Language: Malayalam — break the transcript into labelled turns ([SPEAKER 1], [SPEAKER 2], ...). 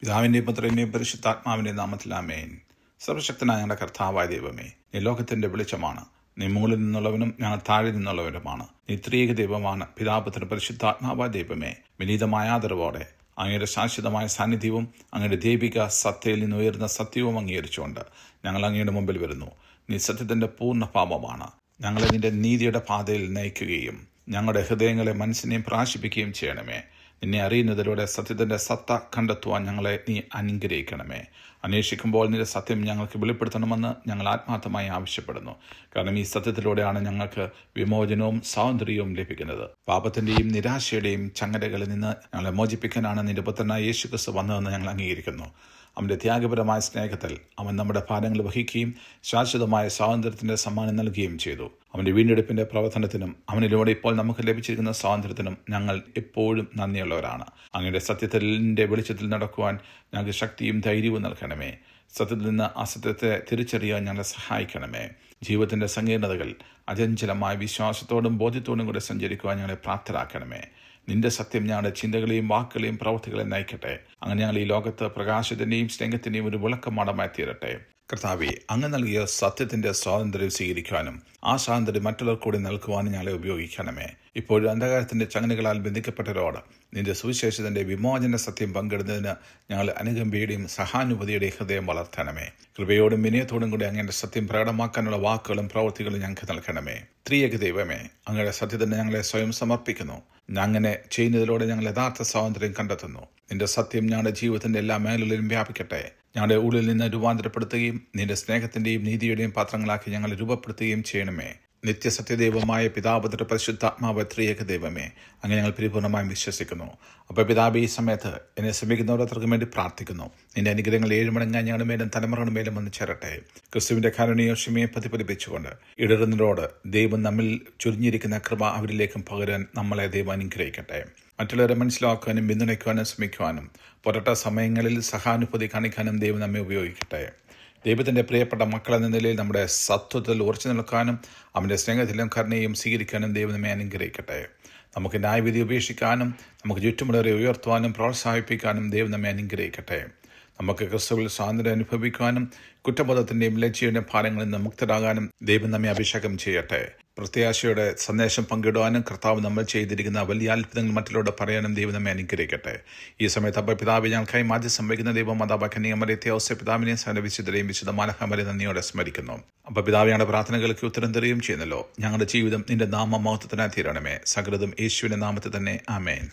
[SPEAKER 1] പിതാവിന്റെയും പുത്രന്റെയും പരിശുദ്ധാത്മാവിന്റെയും നാമത്തിൽ ആമേൻ. സർവശക്തനായ ഞങ്ങളുടെ കർത്താവായ ദൈവമേ നീ ലോകത്തിന്റെ വെളിച്ചമാണ്. നീ മുകളിൽ നിന്നുള്ളവനും ഞങ്ങൾ താഴെ നിന്നുള്ളവരുമാണ് നീ ത്രിയേക ദൈവമാണ് പിതാപുത്ര പരിശുദ്ധാത്മാവായ ദൈവമേ. വിനീതമായ ആദരവോടെ അങ്ങയുടെ ശാശ്വതമായ സാന്നിധ്യവും അങ്ങയുടെ ദൈവിക സത്തയിൽ നിന്ന് ഉയർന്ന സത്യവും അംഗീകരിച്ചുകൊണ്ട് ഞങ്ങൾ അങ്ങയുടെ മുമ്പിൽ വരുന്നു. നീ സത്യത്തിന്റെ പൂർണ പാപമാണ്. ഞങ്ങളെ നിന്റെ നീതിയുടെ പാതയിൽ നയിക്കുകയും ഞങ്ങളുടെ ഹൃദയങ്ങളെ മനസ്സിനെയും പ്രാശിപ്പിക്കുകയും ചെയ്യണമേ. നിന്നെ അറിയുന്നതിലൂടെ സത്യത്തിന്റെ സത്ത കണ്ടെത്തുവാൻ ഞങ്ങളെ നീ അനുഗ്രഹിക്കണമേ. അന്വേഷിക്കുമ്പോൾ നിന്റെ സത്യം ഞങ്ങൾക്ക് വെളിപ്പെടുത്തണമെന്ന് ഞങ്ങൾ ആത്മാർത്ഥമായി ആവശ്യപ്പെടുന്നു. കാരണം ഈ സത്യത്തിലൂടെയാണ് ഞങ്ങൾക്ക് വിമോചനവും സ്വാതന്ത്ര്യവും ലഭിക്കുന്നത്. പാപത്തിന്റെയും നിരാശയുടെയും ചങ്ങലകളിൽ നിന്ന് ഞങ്ങളെ മോചിപ്പിക്കാനാണ് നിന്റെ പുത്രനായ യേശുക്രിസ്തു വന്നതെന്ന് ഞങ്ങൾ അംഗീകരിക്കുന്നു. അവന്റെ ത്യാഗപരമായ സ്നേഹത്തിൽ അവൻ നമ്മുടെ ഭാരങ്ങൾ വഹിക്കുകയും ശാശ്വതമായ സ്വാതന്ത്ര്യത്തിന്റെ സമ്മാനം നൽകുകയും ചെയ്തു. അവന്റെ വീണ്ടെടുപ്പിന്റെ പ്രവർത്തനത്തിനും അവനിലൂടെ ഇപ്പോൾ നമുക്ക് ലഭിച്ചിരിക്കുന്ന സ്വാതന്ത്ര്യത്തിനും ഞങ്ങൾ എപ്പോഴും നന്ദിയുള്ളവരാണ്. അങ്ങയുടെ സത്യത്തിന്റെ വെളിച്ചത്തിൽ നടക്കുവാൻ ഞങ്ങൾക്ക് ശക്തിയും ധൈര്യവും നൽകണമേ. സത്യത്തിൽ നിന്ന് അസത്യത്തെ തിരിച്ചറിയാൻ ഞങ്ങളെ സഹായിക്കണമേ. ജീവിതത്തിന്റെ സങ്കീർണതകൾ അചഞ്ചലമായ വിശ്വാസത്തോടും ബോധ്യത്തോടും കൂടെ സഞ്ചരിക്കുവാൻ ഞങ്ങളെ പ്രാപ്തരാക്കണമേ. നിന്റെ സത്യം ഞങ്ങളുടെ ചിന്തകളെയും വാക്കുകളെയും പ്രവൃത്തികളെയും നയിക്കട്ടെ. അങ്ങനെ ഞങ്ങൾ ഈ ലോകത്ത് പ്രകാശത്തിന്റെയും സ്നേഹത്തിന്റെയും ഒരു വിളക്കമാടമായി തീരട്ടെ കർത്താവെ അങ്ങ് നൽകിയ സത്യത്തിന്റെ സ്വാതന്ത്ര്യം സ്വീകരിക്കാനും ആ സ്വാതന്ത്ര്യം മറ്റുള്ളവർ കൂടി നൽകുവാനും ഞങ്ങളെ ഉപയോഗിക്കണമേ. ഇപ്പോഴും അന്ധകാരത്തിന്റെ ചങ്ങലകളാൽ ബന്ധിക്കപ്പെട്ടവരോട് നിന്റെ സുവിശേഷത്തിന്റെ വിമോചന സത്യം പങ്കിടുന്നതിന് ഞങ്ങൾ അനുകമ്പയുടെയും സഹാനുഭൂതിയുടെയും ഹൃദയം വളർത്തണമേ. കൃപയോടും വിനയത്തോടും കൂടി അങ്ങയുടെ സത്യം പ്രകടമാക്കാനുള്ള വാക്കുകളും പ്രവൃത്തികളും ഞങ്ങൾക്ക് നൽകണമേ. ത്രിയക ദൈവമേ അങ്ങയുടെ സത്യത്തിന് ഞങ്ങളെ സ്വയം സമർപ്പിക്കുന്നു. അങ്ങനെ ചെയ്യുന്നതിലൂടെ ഞങ്ങൾ യഥാർത്ഥ സ്വാതന്ത്ര്യം കണ്ടെത്തുന്നു. നിന്റെ സത്യം ഞങ്ങളുടെ ജീവിതത്തിന്റെ എല്ലാ മേഖലകളിലും വ്യാപിക്കട്ടെ. ഞങ്ങളുടെ ഉള്ളിൽ നിന്ന് രൂപാന്തരപ്പെടുത്തുകയും നിന്റെ സ്നേഹത്തിന്റെയും നീതിയുടെയും പാത്രങ്ങളാക്കി ഞങ്ങളെ രൂപപ്പെടുത്തുകയും ചെയ്യണമേ. നിത്യസത്യദൈവമായ പിതാപുത്ര പരിശുദ്ധാത്മാവ് ത്രിയേക ദൈവമേ അങ്ങനെ ഞങ്ങൾ പരിപൂർണമായും വിശ്വസിക്കുന്നു. അപ്പോൾ പിതാബ് ഈ സമയത്ത് എന്നെ ശ്രമിക്കുന്നവരോർക്കും വേണ്ടി പ്രാർത്ഥിക്കുന്നു. നിന്റെ അനുഗ്രഹങ്ങൾ ഏഴുമടങ്ങാൻ ഞങ്ങളുടെ മേലും തലമുറകളുടെ മേലും വന്ന് ചേരട്ടെ. ക്രിസ്തുവിന്റെ കാരുണ്യോഷമയെ പ്രതിഫലിപ്പിച്ചുകൊണ്ട് ഇടരുന്നതിനോട് ദൈവം നമ്മിൽ ചുരിഞ്ഞിരിക്കുന്ന കൃപ അവരിലേക്കും പകരാൻ നമ്മളെ ദൈവം അനുഗ്രഹിക്കട്ടെ. മറ്റുള്ളവരെ മനസ്സിലാക്കാനും പിന്തുണയ്ക്കുവാനും ശ്രമിക്കുവാനും പൊരട്ട സമയങ്ങളിൽ സഹാനുഭൂതി കാണിക്കാനും ദൈവം നമ്മെ ഉപയോഗിക്കട്ടെ. ദൈവത്തിന്റെ പ്രിയപ്പെട്ട മക്കളെന്ന നിലയിൽ നമ്മുടെ സത്വത്തിൽ ഉറച്ചു നിൽക്കാനും അവന്റെ സ്നേഹത്തിലും കരുണയും സ്വീകരിക്കാനും ദൈവം നമ്മെ അനുഗ്രഹിക്കട്ടെ. നമുക്ക് ന്യായവിധി ഉപേക്ഷിക്കാനും നമുക്ക് ചുറ്റുമുള്ളവരെ ഉയർത്തുവാനും പ്രോത്സാഹിപ്പിക്കാനും ദൈവം നമ്മെ അനുഗ്രഹിക്കട്ടെ. നമുക്ക് ക്രിസ്തുവിൽ സ്വാതന്ത്ര്യം അനുഭവിക്കുവാനും കുറ്റബോധത്തിന്റെയും ലജ്ജയുടെയും ഭാരങ്ങളിൽ നിന്ന് മുക്തരാകാനും ദൈവം നമ്മെ അഭിഷേകം ചെയ്യട്ടെ. പ്രത്യാശയുടെ സന്ദേശം പങ്കിടുവാനും കർത്താവ് നമ്മൾ ചെയ്തിരിക്കുന്ന വലിയ അത്ഭുതങ്ങൾ മറ്റുള്ളവരോട് പറയാനും ദൈവം നമ്മെ അനുഗ്രഹിക്കട്ടെ. ഈ സമയത്ത് അപ്പോൾ പിതാവ് ഞങ്ങൾക്കായി മാറ്റി സംഭവിക്കുന്ന ദൈവം മാതാവ് പിതാവിനെയും സകല വിശുദ്ധരെയും വിശുദ്ധ മാനഹമരെ നന്ദിയോടെ സ്മരിക്കുന്നു. അപ്പോൾ പിതാവ് പ്രാർത്ഥനകൾക്ക് ഉത്തരം തരികയും ചെയ്യുന്നല്ലോ. ഞങ്ങളുടെ ജീവിതം നിന്റെ നാമമഹത്വത്തിനായി തീരണമേ. സകൃതം യേശുവിന്റെ നാമത്തിൽ തന്നെ. ആമേൻ.